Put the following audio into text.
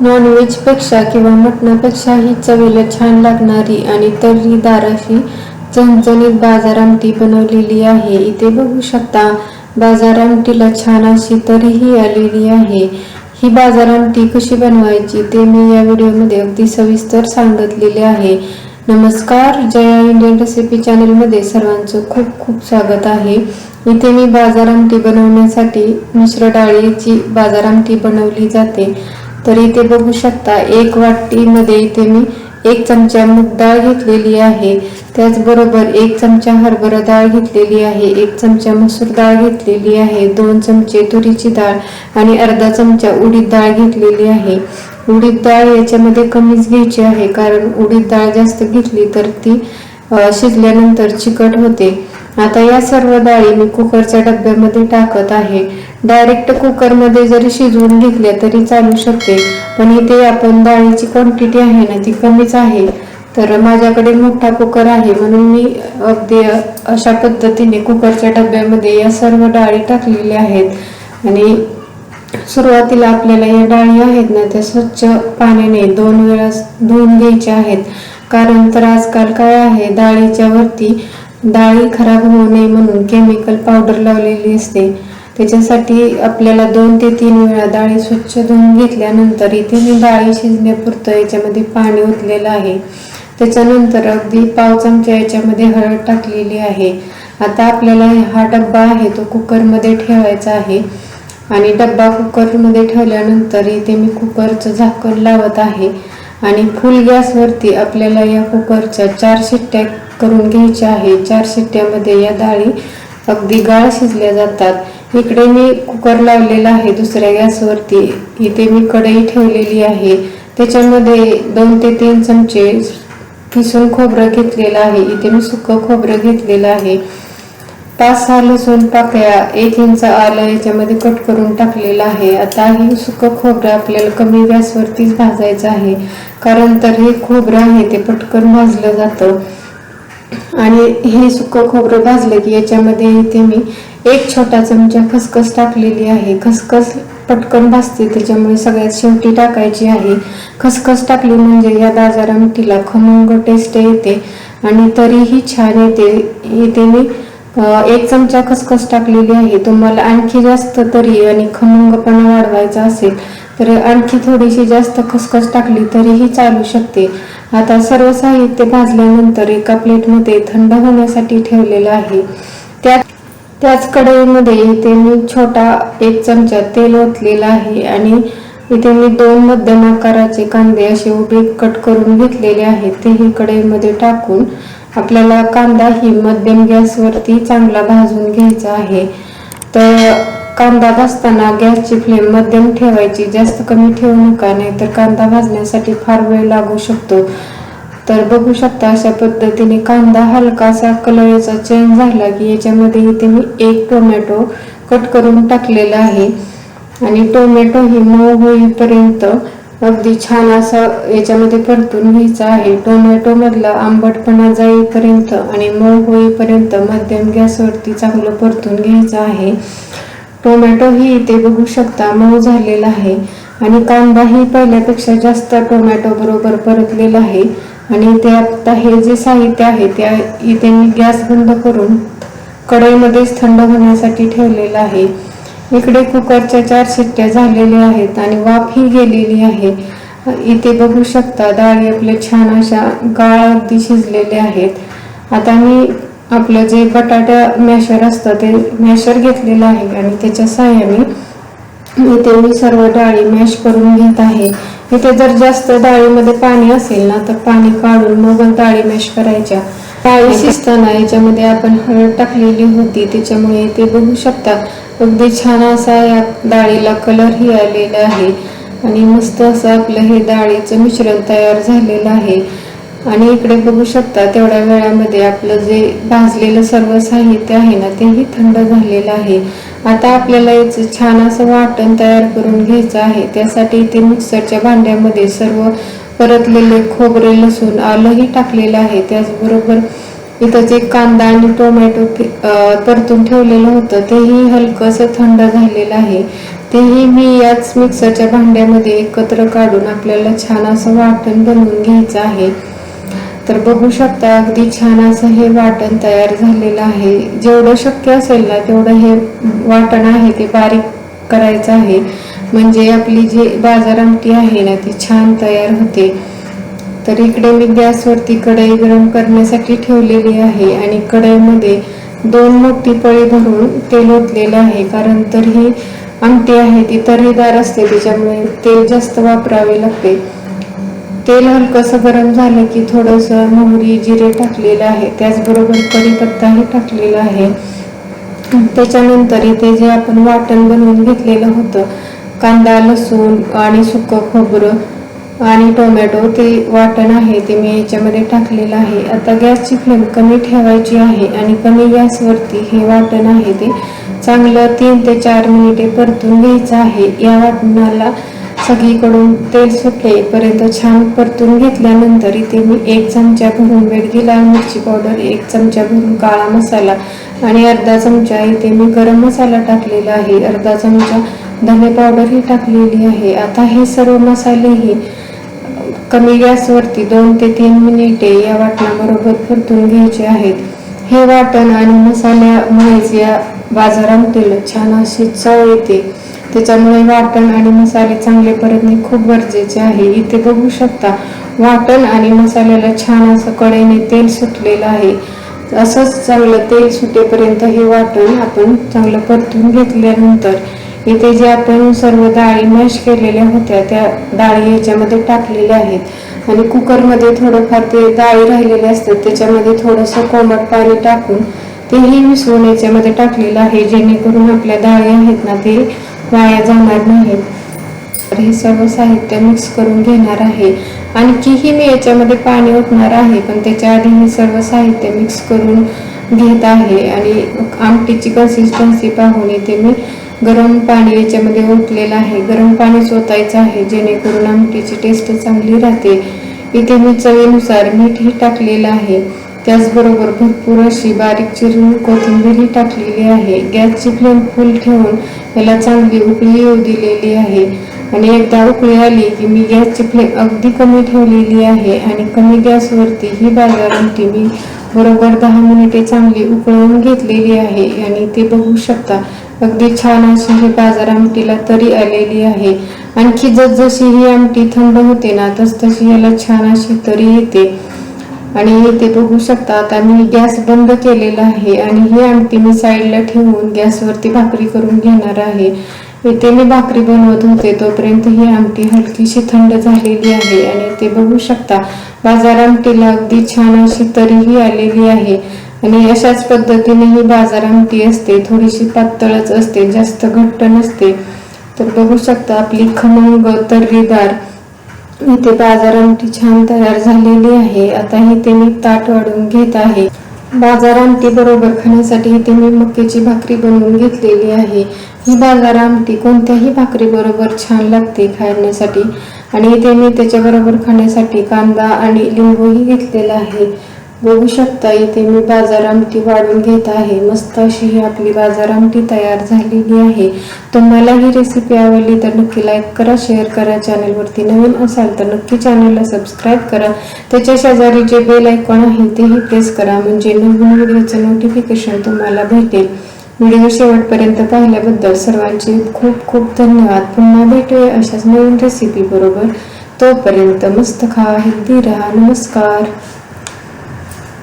नॉनव्हेजपेक्षा किंवा मटणापेक्षाही चवीला छान लागणारी आणि तर्री दाराशी चणचणीत बाजार आमटी बनवलेली आहे. इथे बघू शकता बाजार आमटीला छान अशी तरीही आलेली आहे. ही बाजार आमटी कशी बनवायची ते मी या व्हिडिओमध्ये अगदी सविस्तर सांगितलेले आहे. नमस्कार जया इंडियन रेसिपी चॅनलमध्ये सर्वांचं खूप खूप स्वागत आहे. इथे मी बाजार आमटी बनवण्यासाठी मिश्र डाळीची बाजार आमटी बनवली जाते. तर इथे बघू शकता एक वाटीमध्ये इथे मी एक चमचा मूग डाळ घेतलेली आहे. त्याचबरोबर एक चमचा हरभरा डाळ घेतलेली आहे एक चमचा मसूर डाळ घेतलेली आहे दोन चमचे तुरीची डाळ आणि अर्धा चमचा उडीद डाळ घेतलेली आहे. उडीद डाळ याच्यामध्ये कमीच घ्यायची आहे कारण उडीद डाळ जास्त घेतली तर ती शिजल्यानंतर चिकट होते. आता या सर्व डाळी मी कुकरच्या डब्यामध्ये टाकत आहे. डायरेक्ट कुकरमध्ये जरी शिजवून घेतल्या तरी चालू शकते पण इथे आपण डाळीची क्वांटिटी आहे ना ती कमीच आहे. तर माझ्याकडे मोठा कुकर आहे म्हणून मी अगदी अशा पद्धतीने कुकरच्या डब्यामध्ये या सर्व डाळी टाकलेल्या आहेत. आणि सुरुवातीला आपल्याला या डाळी आहेत ना त्या स्वच्छ पाण्याने दोन वेळा धुवून घ्यायच्या आहेत. कारण तर आजकाल काय आहे डाळीच्या वरती डाळी खराब होऊ नये म्हणून केमिकल पावडर लावलेली असते. त्याच्यासाठी आपल्याला दोन ते तीन वेळा डाळी स्वच्छ धुवून घेतल्यानंतर इथे मी डाळी शिजण्यापुरतं याच्यामध्ये पाणी ओतलेलं आहे. त्याच्यानंतर अगदी पाव चमचा याच्यामध्ये हळद टाकलेली आहे. आता आपल्याला हा डब्बा आहे तो कुकरमध्ये ठेवायचा आहे. आणि डब्बा कुकरमध्ये ठेवल्यानंतर इथे मी कुकरचं झाकण लावत आहे. आणि फुल गॅसवरती आपल्याला या कुकरच्या चार शिट्ट्या करून घ्यायच्या आहे चार शिट्ट्यामध्ये या डाळी अगदी गाळ शिजल्या जातात. इकडे मी कुकर लावलेला आहे दुसऱ्या गॅसवरती. इथे मी कढई ठेवलेली आहे. त्याच्यामध्ये दोन ते तीन चमचे किसून खोबरं घेतलेलं आहे. इथे मी सुकं खोबरं घेतलेलं आहे. पाच सहा लसूण पाकळ्या एक इंच आलं याच्यामध्ये कट करून टाकलेलं आहे. आता हे सुकं खोबरं आपल्याला कमी गॅसवरतीच भाजायचं आहे. कारण तर हे खोबरं आहे ते पटकन भाजलं जातं. आणि हे सुकं खोबरं भाजलं की याच्यामध्ये इथे मी एक छोटा चमचा खसखस टाकलेली आहे. खसखस पटकन भाजते त्याच्यामुळे सगळ्यात शेवटी टाकायची आहे. खसखस टाकली म्हणजे या बाजार आमटीला खमंग टेस्ट येते. आणि तरीही छान येते. इथे मी एक चमचा खसखस टाकलेली आहे. तुम्हाला आणखी जास्त तरी आणि खमंगपणा वाढवायचा असेल तर आणखी थोडीशी जास्त खसखस टाकली तरीही चालू शकते. आता सर्व साहित्य भाजल्यानंतर एका प्लेटमध्ये थंड होण्यासाठी ठेवलेलं आहे. त्या त्याच कढईमध्ये इथे मी छोटा एक चमचा तेल ओतलेला आहे आणि इथे मी दोन मध्यम आकाराचे कांदे असे उभे कट करून घेतलेले आहेत. तेही कढईमध्ये टाकून आपल्याला कांदा ही मध्यम गॅसवरती चांगला भाजून घ्यायचा आहे. तर कांदा भाजताना गॅसची फ्लेम मध्यम ठेवायची जास्त कमी ठेवू नका नाही तर कांदा भाजण्यासाठी फार वेळ लागू शकतो. तर बघू शकता अशा पद्धतीने कांदा हलकासा कलरचा चेंज झाला की याच्यामध्ये इथे मी एक टोमॅटो कट करून टाकलेला आहे. आणि टोमॅटो ही मऊ होईपर्यंत अगदी छान असं याच्यामध्ये परतून घ्यायचं आहे. टोमॅटो मधला आंबटपणा जाईपर्यंत आणि मऊ होईपर्यंत मध्यम गॅसवरती चांगलं परतून घ्यायचं आहे. टोमॅटो ही इथे बघू शकता मऊ झालेला आहे आणि कांदा ही पहिल्यापेक्षा जास्त टोमॅटो बरोबर परतलेला आहे. आणि ते आता हे जे साहित्य आहे त्या इथे मी गॅस बंद करून कढईमध्येच थंड होण्यासाठी ठेवलेलं आहे. इकडे कुकरच्या चार शिट्ट्या झालेल्या आहेत आणि वाफ ही गेलेली आहे. इथे बघू शकता डाळी आपल्या छान अशा गाळ अगदी शिजलेले आहेत. आता मी आपलं जे बटाटा मॅशर असतं ते मॅशर घेतलेलं आहे आणि त्याच्या साह्याने इथे मी सर्व डाळी मॅश करून घेत आहे. इथे जर जास्त डाळीमध्ये पाणी असेल ना तर पाणी काढून मग डाळी मॅश करायच्या. डाळी शिजताना याच्यामध्ये आपण हळद टाकलेली होती त्याच्यामुळे ते बघू शकता. अगदी छान असा या डाळीला कलरही आलेला आहे. आणि मस्त असं आपलं हे डाळीचं मिश्रण तयार झालेलं आहे. आणि इकडे बघू शकता तेवढ्या वेळामध्ये आपलं जे भाजलेलं सर्व साहित्य आहे ना तेही थंड झालेलं आहे. आता आपल्याला याचं छान असं वाटण तयार करून घ्यायचं आहे. त्यासाठी इथे मिक्सरच्या भांड्यामध्ये सर्व परतलेले खोबरे लसूण आलंही टाकलेलं आहे. त्याचबरोबर इथं जे कांदा आणि टोमॅटो परतून ठेवलेलं होतं तेही हलकंसं थंड झालेलं आहे. तेही मी याच मिक्सरच्या भांड्यामध्ये एकत्र काढून आपल्याला छान असं वाटण बनवून घ्यायचं आहे. तर बघू शकता अगदी छान असं हे वाटण तयार झालेलं आहे. जेवढं शक्य असेल ना तेवढं हे वाटण आहे ते बारीक करायचं आहे. म्हणजे आपली जी बाजार आमटी आहे ना ती छान तयार होते. तर इकडे मी गॅसवरती कढई गरम करण्यासाठी ठेवलेली आहे आणि कढईमध्ये दोन मोठी पळी भरून तेल ओतलेलं आहे. कारण तर ही आमटी आहे ती तर्रीदार असते त्याच्यामुळे तेल जास्त वापरावे लागते. तेल हलकंसं गरम झालं की थोडंसं मोहरी जिरे टाकलेलं आहे. त्याचबरोबर कढीपत्ताही टाकलेला आहे. त्याच्यानंतर इथे जे आपण वाटण बनवून घेतलेलं होतं कांदा लसूण आणि सुकं खोबरं आणि टोमॅटो ते वाटण आहे ते मी याच्यामध्ये टाकलेलं आहे. आता गॅसची फ्लेम कमी ठेवायची आहे आणि कमी गॅसवरती हे वाटण आहे ते चांगलं तीन ते चार मिनिटे परतून घ्यायचं आहे. या वाटणाला सगळीकडून तेल सुटेपर्यंत छान परतून घेतल्यानंतर इथे मी एक चमचा भरून बेडगी लाल मिरची पावडर एक चमचा भरून काळा मसाला आणि अर्धा चमचा इथे मी गरम मसाला टाकलेला आहे. अर्धा चमचा धने पावडर ही टाकलेली आहे. आता हे सर्व मसालेही कमी गॅसवरती दोन ते तीन मिनिटे या वाटणाबरोबर परतून घ्यायचे आहेत. हे वाटण आणि मसाल्यामुळेच या बाजार छान अशी चव येते. त्याच्यामुळे वाटण आणि मसाले चांगले परतणे खूप गरजेचे आहे. इथे बघू शकता वाटण आणि मसाल्याला छान असं कडेने तेल सुटलेलं आहे. असंच चांगलं तेल सुटेपर्यंत हे वाटण आपण चांगलं परतून घेतल्यानंतर इथे जे आपण सर्व डाळी मॅश केलेल्या होत्या त्या डाळी याच्यामध्ये टाकलेल्या आहेत. आणि कुकरमध्ये थोडंफार ते डाळी राहिलेले असतात त्याच्यामध्ये थोडंसं कोमट पाणी टाकून तेही मिसळून याच्यामध्ये टाकलेलं आहे जेणेकरून आपल्या डाळी आहेत ना ते वाया जाणार नाहीत. तर हे सर्व साहित्य मिक्स करून घेणार आहे. आणखीही मी याच्यामध्ये पाणी ओतणार आहे पण त्याच्या आधी मी सर्व साहित्य मिक्स करून घेत आहे. आणि आमटीची कन्सिस्टन्सी पाहून इथे मी गरम पाणी याच्यामध्ये ओतलेलं आहे. गरम पाणी स्वतःचं आहे जेणेकरून आमटीची टेस्ट चांगली राहते. इथे मी चवीनुसार मीठही टाकलेलं आहे. त्याचबरोबर भरपूर अशी बारीक चिरून कोथिंबीरही टाकलेली आहे. गॅसची फ्लेम फुल ठेवून याला चांगली उकळी येऊ दिलेली आहे. आणि एकदा उकळी आली की मी गॅसची फ्लेम अगदी कमी ठेवलेली आहे आणि कमी गॅसवरती ही बाजार आमटी मी बरोबर दहा मिनिटे चांगली उकळवून घेतलेली आहे. आणि ते बघू शकता अगदी छान अशी ही बाजार आमटीला तरी आलेली आहे. आणखी जसजशी ही आमटी थंड होते ना तस तशी याला छान अशी तरी येते. आणि ते बघू शकता आता मी गॅस बंद केलेला आहे आणि ही आमटी मी साईडला ठेवून गॅसवरती भाकरी करून घेणार आहे. इथे मी भाकरी बनवत होते तोपर्यंत ही आमटी हलकीशी थंड झालेली आहे. आणि ते बघू शकता बाजार आमटीला अगदी छान अशी तरीही आलेली आहे. आणि अशाच पद्धतीने ही बाजार आमटी असते थोडीशी पातळच असते जास्त घट्ट नसते. तर बघू शकता आपली खमंग तर्रीदार इथे बाजार आमटी छान तयार झालेली आहे. आता इथे मी ताट वाढून घेत आहे. बाजार आमटी बरोबर खाण्यासाठी इथे मी मक्याची भाकरी बनवून घेतलेली आहे. ही बाजार आमटी कोणत्याही भाकरी बरोबर छान लागते खाण्यासाठी. आणि इथे मी त्याच्याबरोबर खाण्यासाठी कांदा आणि लिंबूही घेतलेला आहे. बघू शकता इथे मी बाजार आमटी वाढून घेत आहे. मस्त अशी ही आपली बाजार आमटी तयार झालेली आहे. तुम्हाला ही रेसिपी आवडली तर नक्की लाईक करा शेअर करा. चॅनलवरती नवीन असाल तर नक्की चॅनलला सबस्क्राईब करा. त्याच्या शेजारी जे बेल आयकॉन आहे तेही प्रेस करा. म्हणजे नवीन व्हिडिओचं नोटिफिकेशन तुम्हाला भेटेल. व्हिडिओ शेवटपर्यंत पाहिल्याबद्दल सर्वांचे खूप खूप धन्यवाद. पुन्हा भेटूया अशाच नवीन रेसिपी बरोबर. तोपर्यंत मस्त खा हेल्दी राहा. नमस्कार.